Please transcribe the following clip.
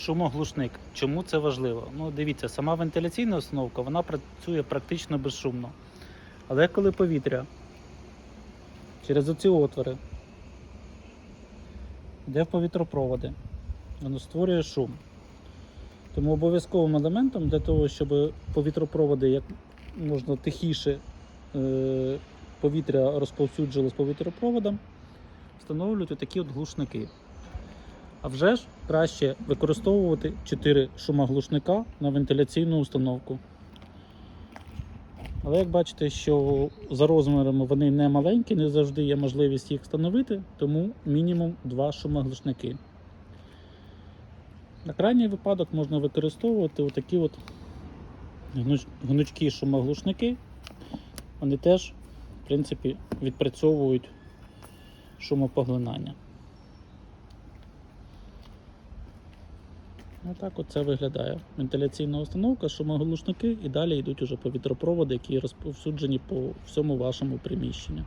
Шумоглушник. Чому це важливо? Ну, дивіться, сама вентиляційна установка вона працює практично безшумно. Але коли повітря через оці отвори йде в повітропроводи, воно створює шум. Тому обов'язковим елементом для того, щоб повітропроводи як можна тихіше е, повітря розповсюджувалось по вітропроводам, встановлюють отакі от глушники. А вже ж краще використовувати 4 шумоглушника на вентиляційну установку. Але як бачите, що за розмірами вони не маленькі, не завжди є можливість їх встановити, тому мінімум 2 шумоглушники. На крайній випадок можна використовувати отакі от гнучкі шумоглушники. Вони теж, в принципі, відпрацьовують шумопоглинання. Отак оце це виглядає. Вентиляційна установка, шумоглушники і далі йдуть уже повітропроводи, які розповсюджені по всьому вашому приміщенню.